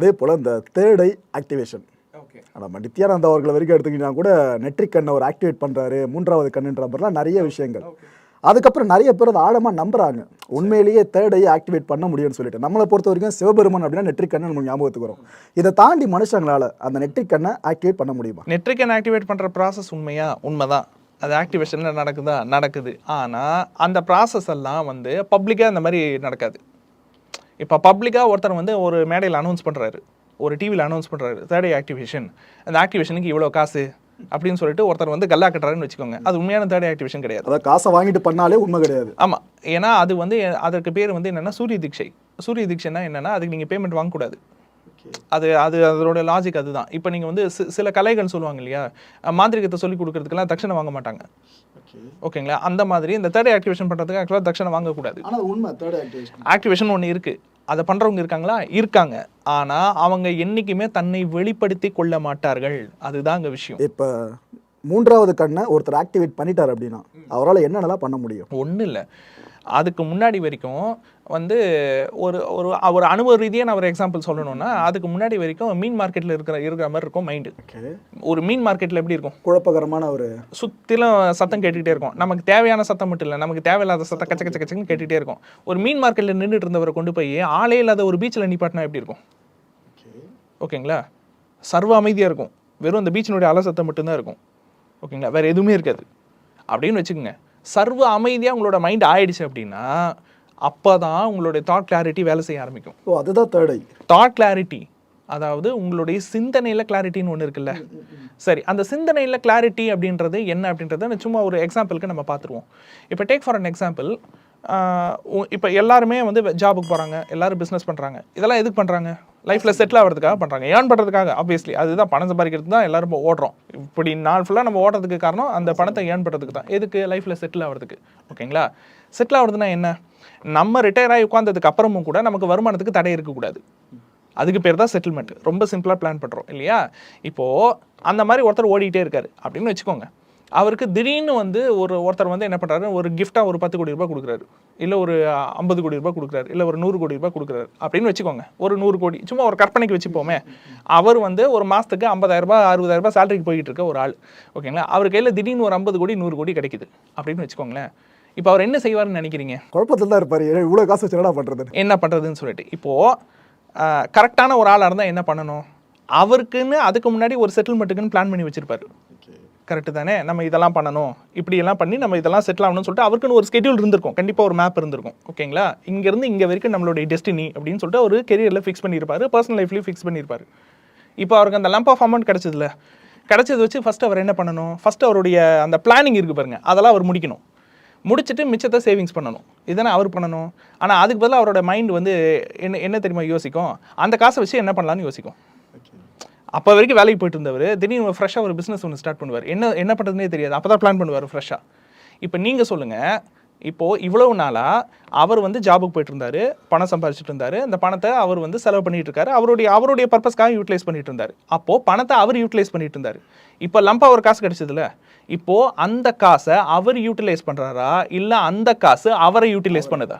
அதே போல் இந்த தேர்ட் ஐ ஆக்டிவேஷன் நம்ம நித்யானந்தா அவர்களை வரைக்கும் எடுத்துக்கிட்டா கூட நெட்ரிக் கண்ணை ஒரு ஆக்டிவேட் பண்ணுறாரு மூன்றாவது கண்ணுன்ற மாதிரிலாம் நிறைய விஷயங்கள். அதுக்கப்புறம் நிறைய பேர் அதை ஆழமாக நம்புறாங்க. உண்மையிலேயே தேர்ட் ஐ ஆக்டிவேட் பண்ண முடியும்னு சொல்லிட்டு. நம்மளை பொறுத்த வரைக்கும் சிவபெருமன் அப்படின்னா நெட்ரிக் கண்ணை நம்ம ஞாபகத்துக்கு வரும். இதை தாண்டி மனுஷங்களால அந்த நெட்ரிக் கண்ணை ஆக்டிவேட் பண்ண முடியுமா? நெட்ரிக்கன் ஆக்டிவேட் பண்ணுற ப்ராசஸ் உண்மையா? உண்மைதான். அது ஆக்டிவேஷனில் நடக்குதா? நடக்குது. ஆனால் அந்த ப்ராசஸ் எல்லாம் வந்து பப்ளிக்காக அந்த மாதிரி நடக்காது. இப்போ பப்ளிக்காக ஒருத்தர் வந்து ஒரு மேடையில் அனௌன்ஸ் பண்ணுறாரு ஒரு டிவியில் அனௌன்ஸ் பண்ணுறாரு தேர்ட் ஆக்டிவேஷன் அந்த ஆக்டிவேஷனுக்கு இவ்வளோ காசு அப்படின்னு சொல்லிட்டு ஒருத்தர் வந்து கல்லா கட்டுறாருன்னு வச்சுக்கோங்க. அது உண்மையான தேர்ட் ஆக்டிவேஷன் கிடையாது. அதாவது காசை வாங்கிட்டு பண்ணாலே உண்மை கிடையாது. ஆமாம் ஏன்னா அது வந்து அதற்கு பேர் வந்து என்னென்னா சூரிய தீட்சை. சூரிய தீட்சைனா என்னென்னா அதுக்கு நீங்கள் பேமெண்ட் வாங்கக்கூடாது. அது அது அதோட லாஜிக் அதுதான். இப்போ நீங்கள் வந்து சில கலைகள் சொல்லுவாங்க இல்லையா? மாந்திரிகத்தை சொல்லி கொடுக்கறதுக்கெல்லாம் தட்சணை வாங்க மாட்டாங்க. ஓகேங்களா அந்த மாதிரி இந்த தேர்ட் ஆக்டிவேஷன் பண்ணுறதுக்கு ஆக்சுவலாக தட்சணை வாங்கக்கூடாது. ஆனால் உண்மை தேர்ட் ஆக்டிவேஷன் ஆக்டிவேஷன் ஒன்று இருக்குது அதை பண்ணுறவங்க இருக்காங்களா? இருக்காங்க. ஆனால் அவங்க என்றைக்குமே தன்னை வெளிப்படுத்தி கொள்ள மாட்டார்கள். அதுதான் அங்கே விஷயம். இப்போ மூன்றாவது கண்ணை ஒருத்தர் ஆக்டிவேட் பண்ணிட்டார் அப்படின்னா அவரால் என்னென்னலாம் பண்ண முடியும்? ஒன்றும் இல்லை அதுக்கு முன்னாடி வரைக்கும் வந்து ஒரு ஒரு ஒரு அனுபவ ரீதியாக நான் ஒரு எக்ஸாம்பிள் சொல்லணும்னா அதுக்கு முன்னாடி வரைக்கும் மீன் மார்க்கெட்டில் இருக்கிற இருக்கிற மாதிரி இருக்கும் மைண்டு ஒரு மீன் மார்க்கெட்டில் எப்படி இருக்கும்? குழப்பகரமான ஒரு சுற்றிலும் சத்தம் கேட்டுக்கிட்டே இருக்கும். நமக்கு தேவையான சத்தம் மட்டும் இல்லை நமக்கு தேவையில்லாத சத்தம் கச்ச கச்ச கச்சன்னு கேட்டுகிட்டே இருக்கும். ஒரு மீன் மார்க்கெட்டில் நின்றுட்டு இருந்தவரை கொண்டு போய் ஆளே இல்லாத ஒரு பீச்சில் நிப்பாட்டினா எப்படி இருக்கும்? ஓகேங்களா? சர்வ அமைதியாக இருக்கும். வெறும் அந்த பீச்சினுடைய அலை சத்தம் மட்டும்தான் இருக்கும். ஓகேங்களா? வேறு எதுவுமே இருக்காது. அப்படின்னு வச்சுக்கோங்க. சர்வ அமைதியாக உங்களோட மைண்ட் ஆயிடுச்சு அப்படின்னா அப்போ தான் உங்களுடைய தாட் கிளாரிட்டி வேலை செய்ய ஆரம்பிக்கும். ஓ அதுதான் தேர்ட் ஐ தாட் கிளாரிட்டி அதாவது உங்களுடைய சிந்தனையில் கிளாரிட்டின்னு ஒன்று இருக்குல்ல. சரி அந்த சிந்தனையில் கிளாரிட்டி அப்படின்றது என்ன அப்படின்றத நான் சும்மா ஒரு எக்ஸாம்பிளுக்கு நம்ம பார்த்துருவோம். இப்போ டேக் ஃபார் அன் எக்ஸாம்பிள் இப்போ எல்லாருமே வந்து ஜாபுக்கு போகிறாங்க எல்லாரும் பிஸ்னஸ் பண்ணுறாங்க இதெல்லாம் எதுக்கு பண்ணுறாங்க லைஃப்பில் செட்டில் ஆகிறதுக்காக பண்ணுறாங்க ஏர்ன் பண்ணுறதுக்காக ஆப்வியஸ்லி அதுதான் பணம் சம்பாதிக்கிறதுக்கு தான் எல்லாரும் ஓடுறோம். இப்படி நாள் ஃபுல்லாக நம்ம ஓடுறதுக்கு காரணம் அந்த பணத்தை ஏர்ன் பண்ணுறதுக்கு தான். எதுக்கு லைஃப்பில் செட்டில் ஆகிறதுக்கு? ஓகேங்களா செட்டில் ஆகிறதுனா என்ன? நம்ம ரிட்டையர் ஆகி உட்காந்ததுக்கு அப்புறமும் கூட நமக்கு வருமானத்துக்கு தடை இருக்கக்கூடாது அதுக்கு பேர் தான் செட்டில்மெண்ட் ரொம்ப சிம்பிளாக பிளான் பண்ணுறோம் இல்லையா? இப்போது அந்த மாதிரி ஒருத்தர் ஓடிட்டே இருக்காரு அப்படின்னு வச்சுக்கோங்க. அவருக்கு திடீர்னு வந்து ஒரு ஒருத்தர் வந்து என்ன பண்ணுறாரு ஒரு கிஃப்டாக ஒரு பத்து கோடி ரூபாய் கொடுக்குறாரு. இல்லை ஒரு ஐம்பது கோடி ரூபாய் கொடுக்குறாரு இல்லை ஒரு நூறு கோடி ரூபாய் கொடுக்குறாரு. அப்படின்னு வச்சுக்கோங்க. ஒரு நூறு கோடி சும்மா ஒரு கற்பனைக்கு வச்சுப்போமே. அவர் வந்து ஒரு மாதத்துக்கு ஐம்பதாயிரரூபா அறுபதாயிரரூபா சேலரிக்கு போயிட்டு இருக்க ஒரு ஆள். ஓகேங்களா? அவர் கையில் திடீர்னு ஒரு ஐம்பது கோடி நூறு கோடி கிடைக்குது. அப்படின்னு வச்சுக்கோங்களேன். இப்போ அவர் என்ன செய்வார்னு நினைக்கிறீங்க? குழப்பத்தில் தான் இருப்பார். இவ்வளோ காசு வச்சு பண்ணுறது என்ன பண்ணுறதுன்னு சொல்லிட்டு. இப்போது கரெக்டான ஒரு ஆளாக இருந்தால் என்ன பண்ணணும்? அவருக்குன்னு அதுக்கு முன்னாடி ஒரு செட்டில்மெண்ட்டுக்குன்னு பிளான் பண்ணி வச்சிருப்பாரு. கரெக்டு தானே? நம்ம இதெல்லாம் பண்ணணும். இப்படியெல்லாம் பண்ணி நம்ம இதெல்லாம் செட்டில் ஆகணும்னு சொல்லிட்டு அவருக்குன்னு ஒரு ஸ்கெடியூல் இருந்திருக்கும். கண்டிப்பாக ஒரு மேப் இருந்திருக்கும். ஓகேங்களா இங்கேருந்து இங்கே வரைக்கும் நம்மளுடைய டெஸ்டினி அப்படின்னு சொல்லிட்டு ஒரு கெரியரில் ஃபிக்ஸ் பண்ணியிருப்பார் பர்சனல் லைஃப்லேயும் ஃபிக்ஸ் பண்ணியிருப்பார் இப்போ அவருக்கு அந்த லம்ப் ஆஃப் அமௌண்ட் கிடச்சதுல கிடச்சது வச்சு ஃபஸ்ட்டு அவர் என்ன பண்ணணும்? ஃபஸ்ட்டு அவருடைய அந்த பிளானிங் இருக்குது பாருங்கள் அதெல்லாம் அவர் முடிக்கணும். முடிச்சுட்டு மிச்சத்தை சேவிங்ஸ் பண்ணணும். இதுதானே அவர் பண்ணணும்? ஆனால் அதுக்கு பதிலாக அவரோட மைண்ட் வந்து என்ன என்ன தெரியுமா யோசிக்கும்? அந்த காசை வச்சு என்ன பண்ணலான்னு யோசிக்கும். அப்போ வரைக்கும் வேலைக்கு போயிட்டு இருந்தவர் திடீர்னு ஃப்ரெஷ்ஷாக ஒரு பிஸ்னஸ் ஒன்று ஸ்டார்ட் பண்ணுவார். என்ன என்ன பண்ணுறதுனே தெரியாது. அப்போ தான் பிளான் பண்ணுவார் ஃப்ரெஷ்ஷாக இப்போ நீங்கள் சொல்லுங்கள் இப்போது இவ்வளவு நாளாக அவர் வந்து ஜாபுக்கு போயிட்டு இருந்தார் பணம் சம்பாதிச்சிட்டு இருந்தார். அந்த பணத்தை அவர் வந்து செலவு பண்ணிட்டு இருக்காரு. அவருடைய அவருடைய பர்பஸ்க்காக யூட்டிலைஸ் பண்ணிட்டு இருந்தார். அப்போது பணத்தை அவர் யூட்டிலைஸ் பண்ணிட்டு இருந்தார். இப்போ லம்பா ஒரு காசு கிடைச்சதுல. இப்போ அந்த காசை அவர் யூட்டிலைஸ் பண்ணுறாரா இல்லை அந்த காசு அவரை யூட்டிலைஸ் பண்ணுதா?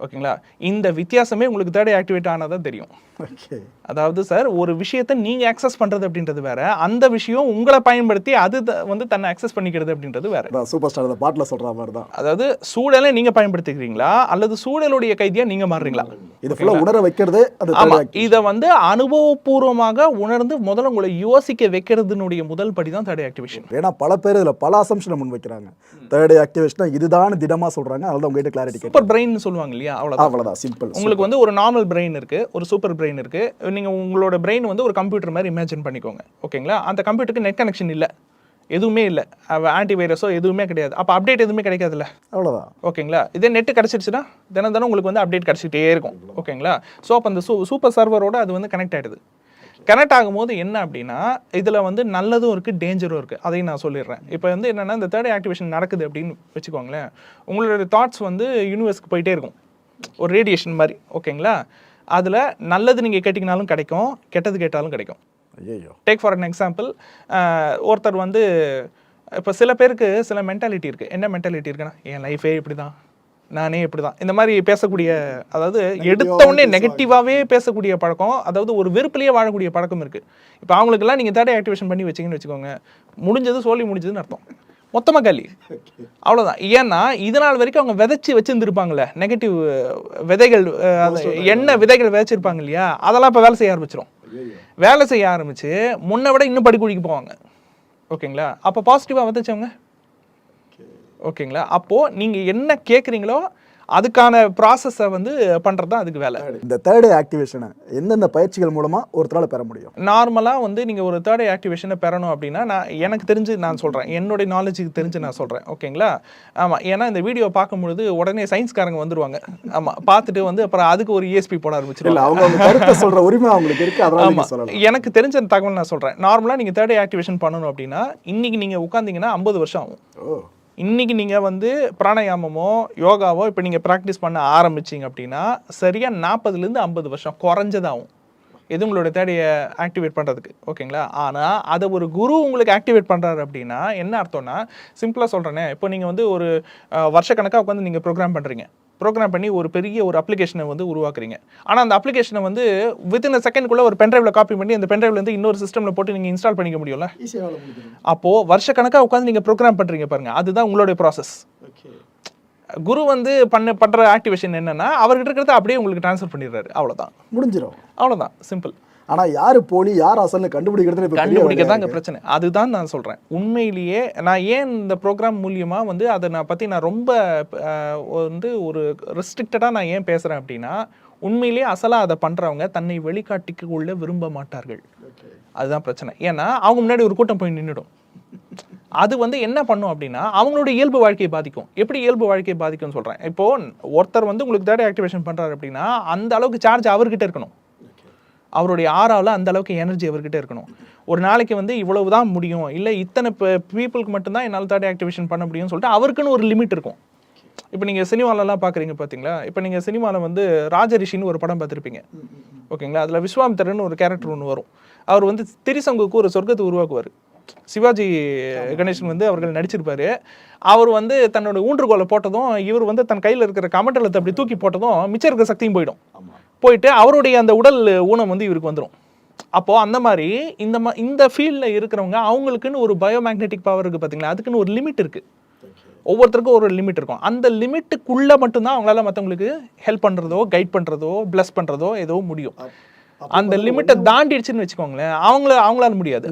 ஓகேங்களா? இந்த வித்தியாசமே உங்களுக்கு தேர்ட் ஆக்டிவேட் ஆனதா தெரியும். ஓகே அதாவது சார் ஒரு விஷயத்தை நீங்க அக்சஸ் பண்றது அப்படின்றது வேற. அந்த விஷயம் உங்களை பயன்படுத்தி அது வந்து தன்னை அக்சஸ் பண்ணிக்கிறது அப்படின்றது வேற. சூப்பர் ஸ்டார் பாட்டில் சொல்கிற மாதிரி தான் அதாவது சூழலை நீங்க பயன்படுத்திக்கிறீங்களா? அல்லது சூழலுடைய கைதியா நீங்க மாறுறீங்களா? இது ஃபுல்லாக உணர வைக்கிறதே அது இதை வந்து அனுபவபூர்வமாக உணர்ந்து முதல்ல உங்களை யோசிக்க வைக்கிறதுனுடைய முதல் படி தான் தேர்ட் ஆக்டிவேஷன் ஏன்னா பல பேர் இதில் பல அசம்ஷனை முன் வைக்கிறாங்க தேர்ட் ஆக்டிவேஷனா இதுதான் திடமாக சொல்கிறாங்க அதனால தான் உங்ககிட்ட கிளாரிட்டி சூப்பர் பிரெயின் சொல்லுவாங்க இல்லையா? அவ்வளவுதான். அவ்வளோதான் சிம்பிள் உங்களுக்கு வந்து ஒரு நார்மல் பிரெயின் இருக்கு ஒரு சூப்பர் பிரெயின் இருக்கு. நீங்க உங்களோட பிரெயின் வந்து ஒரு கம்ப்யூட்டர் மாதிரி இமேஜின் பண்ணிக்கோங்க ஓகேங்களா அந்த கம்ப்யூட்டருக்கு நெட் கனெக்ஷன் இல்ல. எதுவுமே இல்லை. ஆன்டி வைரஸோ எதுவுமே கிடையாது. அப்போ அப்டேட் எதுவுமே கிடைக்காதுல்ல? அவ்வளோதான் ஓகேங்களா இதே நெட் கிடச்சிருச்சுன்னா தினம் தினம் உங்களுக்கு வந்து அப்டேட் கிடச்சிட்டே இருக்கும் ஓகேங்களா ஸோ அப்போ அந்த சூ சூப்பர் சர்வரோட அது வந்து கனெக்ட் ஆகிடுது கனெக்ட் ஆகும்போது என்ன அப்படின்னா இதில் வந்து நல்லதும் இருக்குது டேஞ்சரும் இருக்குது அதையும் நான் சொல்லிடுறேன். இப்போ வந்து என்னென்னா இந்த தேர்ட் ஆக்டிவேஷன் நடக்குது அப்படின்னு வச்சுக்கோங்களேன் உங்களோட தாட்ஸ் வந்து யூனிவர்ஸ்க்கு போயிட்டே இருக்கும். ஒரு ரேடியேஷன் மாதிரி ஓகேங்களா அதில் நல்லது நீங்கள் கேட்டிங்கனாலும் கிடைக்கும் கெட்டது கேட்டாலும் கிடைக்கும். டேக் ஃபார் அன் எக்ஸாம்பிள் ஒருத்தர் வந்து இப்போ சில பேருக்கு சில மென்டாலிட்டி இருக்குது என்ன மென்டாலிட்டி இருக்குன்னா என் லைஃபே இப்படி தான் நானே இப்படி தான் இந்த மாதிரி பேசக்கூடிய அதாவது எடுத்த உடனே நெகட்டிவாகவே பேசக்கூடிய பழக்கம் அதாவது ஒரு வெறுப்புலேயே வாழக்கூடிய பழக்கம் இருக்குது இப்போ அவங்களுக்கெல்லாம் நீங்கள் தேர்ட் ஆக்டிவேஷன் பண்ணி வச்சிங்கன்னு வச்சுக்கோங்க. முடிஞ்சது சோழி முடிஞ்சதுன்னு அர்த்தம். மொத்தமாக காலி அவ்வளோதான் ஏன்னா இது நாள் வரைக்கும் அவங்க விதைச்சி வச்சிருந்துருப்பாங்களே நெகட்டிவ் விதைகள் என்ன விதைகள் விதைச்சிருப்பாங்க இல்லையா? அதெல்லாம் இப்போ வேலை செய்ய ஆரம்பிச்சிரும். வேலை செய்ய ஆரம்பிச்சு முன்னை விட இன்னும் படிக்குடிக்கு போவாங்க. ஓகேங்களா? அப்போ பாசிட்டிவாக விதைச்சவங்க? ஓகேங்களா? அப்போது நீங்கள் என்ன கேட்குறீங்களோ அதுக்கான ப்ராசஸை வந்து பண்ணுறது தான் அதுக்கு வேலை. இந்த தேர்ட் ஆக்டிவேஷனை எந்தெந்த பயிற்சிகள் மூலமா ஒருத்தரால பெற முடியும்? நார்மலாக வந்து நீங்கள் ஒரு தேர்ட் ஆக்டிவேஷனை பெறணும் அப்படின்னா நான் எனக்கு தெரிஞ்சு நான் சொல்கிறேன் என்னுடைய நாலேஜுக்கு தெரிஞ்சு நான் சொல்கிறேன் ஓகேங்களா ஆமாம் ஏன்னா இந்த வீடியோ பார்க்கும்பொழுது உடனே சயின்ஸ்காரங்க வந்துருவாங்க. ஆமாம் பார்த்துட்டு வந்து அப்புறம் அதுக்கு ஒரு இஎஸ்பி போட இல்ல ஆரம்பிச்சிருவாங்க அவங்க சொல்ற உரிமை அவங்களுக்கு இருக்கு. அதனால ஆமா. நீங்க சொல்லலாம். எனக்கு தெரிஞ்ச தகவல் நான் சொல்கிறேன் நார்மலாக நீங்கள் தேர்ட் ஆக்டிவேஷன் பண்ணணும் அப்படின்னா இன்னைக்கு நீங்கள் உட்காந்தீங்கன்னா ஐம்பது வருஷம் ஆகும். இன்றைக்கி இன்னைக்கு நீங்கள் வந்து பிராணாயாமமோ யோகாவோ இப்போ நீங்கள் ப்ராக்டிஸ் பண்ண ஆரம்பிச்சிங்க அப்படின்னா சரியாக நாற்பதுலேருந்து ஐம்பது வருஷம் குறைஞ்சதாகும் எது உங்களோட தேடியை ஆக்டிவேட் பண்ணுறதுக்கு ஓகேங்களா? ஆனால் அதை ஒரு குரு உங்களுக்கு ஆக்டிவேட் பண்ணுறாரு அப்படின்னா என்ன அர்த்தம்னா சிம்பிளாக சொல்கிறேனே இப்போ நீங்கள் வந்து ஒரு வருஷக்கணக்காக உட்காந்து நீங்கள் ப்ரோக்ராம் பண்ணுறீங்க ப்ரோக்ராம் பண்ணி ஒரு பெரிய ஒரு அப்ளிகேஷனை வந்து உருவாக்குறீங்க. ஆனால் அந்த அப்ளிகேஷனை வந்து வித்தின் செகண்ட்குள்ளே ஒரு பென்ட்ரைவில் காப்பி பண்ணி அந்த பென்ட்ரைவ்ல இருந்து இன்னொரு சிஸ்டமில் போட்டு நீங்கள் இன்ஸ்டால் பண்ணிக்க முடியும்ல? ஈஸியா வேலை முடிஞ்சிடும். அப்போ வருஷக்கணக்கா உட்காந்து நீங்க ப்ரோக்ராம் பண்றீங்க பாருங்க. அதுதான் உங்களுடைய ப்ராசஸ் ஓகே குரு வந்து பண்ண பண்ற ஆக்டிவேஷன் என்னன்னா அவர்கிட்ட இருக்கிறத அப்படியே உங்களுக்கு ட்ரான்ஸ்ஃபர் பண்ணிடுறாரு. அவ்வளவுதான். முடிஞ்சிடும் அவ்வளவுதான். சிம்பிள் ஆனா யாரு போலி யார் அசல்னு கண்டுபிடிக்கிறது கண்டுபிடிக்க தான் பிரச்சனை. அதுதான் நான் சொல்றேன். உண்மையிலேயே நான் ஏன் இந்த ப்ரோக்ராம் மூலியமா வந்து அதை நான் பத்தி நான் ரொம்ப வந்து ஒரு ரெஸ்ட்ரிக்டடா நான் ஏன் பேசுறேன் அப்படின்னா உண்மையிலேயே அசலா அதை பண்றவங்க தன்னை வெளிக்காட்டிக்க கொள்ள விரும்ப மாட்டார்கள். அதுதான் பிரச்சனை. ஏன்னா அவங்க முன்னாடி ஒரு கூட்டம் போய் நின்றுடும் அது வந்து என்ன பண்ணும் அப்படின்னா அவங்களோட இயல்பு வாழ்க்கையை பாதிக்கும். எப்படி இயல்பு வாழ்க்கையை பாதிக்கும்னு சொல்றேன். இப்போ ஒருத்தர் வந்து உங்களுக்கு தேர்ட் ஆக்டிவேஷன் பண்றாரு அப்படின்னா அந்த அளவுக்கு சார்ஜ் அவர்கிட்ட இருக்கணும். அவருடைய ஆறாவில் அந்த அளவுக்கு எனர்ஜி அவர்கிட்ட இருக்கணும். ஒரு நாளைக்கு வந்து இவ்வளவு தான் முடியும். இல்லை இத்தனை இப்போ பீப்புளுக்கு மட்டும்தான் என்னால் தேர்ட் ஆக்டிவேஷன் பண்ண முடியும்னு சொல்லிட்டு அவருக்குன்னு ஒரு லிமிட் இருக்கும். இப்போ நீங்கள் சினிமாலலாம் பார்க்குறீங்க பார்த்தீங்களா இப்போ நீங்கள் சினிமாவில் வந்து ராஜரிஷின்னு ஒரு படம் பார்த்துருப்பீங்க ஓகேங்களா? அதில் விஸ்வாமித்திரன் ஒரு கேரக்டர் ஒன்று வரும். அவர் வந்து திரிசங்குக்கு ஒரு சொர்க்கத்தை உருவாக்குவார். சிவாஜி கணேசன் வந்து அவர்கள் நடிச்சிருப்பாரு. அவர் வந்து தன்னோட ஊன்றுகோலை போட்டதும் இவர் வந்து தன் கையில் இருக்கிற கமண்டலத்தை அப்படி தூக்கி போட்டதும் மிச்சம் இருக்கிற சக்தியும் போயிடும். ஆமா. போயிட்டு அவருடைய அந்த உடல் ஊனம் வந்து இவருக்கு வந்துடும் அப்போ அந்த மாதிரி இந்த மா இந்த ஃபீல்டில் இருக்கிறவங்க அவங்களுக்குன்னு ஒரு பயோமேக்னெட்டிக் பவர் இருக்கு பார்த்தீங்களா அதுக்குன்னு ஒரு லிமிட் இருக்கு. ஒவ்வொருத்தருக்கும் ஒரு லிமிட் இருக்கும். அந்த லிமிட்டுக்குள்ள மட்டும்தான் அவங்களால மற்றவங்களுக்கு ஹெல்ப் பண்றதோ கைட் பண்றதோ ப்ளஸ் பண்றதோ ஏதோ முடியும். அந்த லிமிட்டை தாண்டிடுச்சுன்னு வச்சுக்கோங்களேன் அவங்கள அவங்களால முடியாது.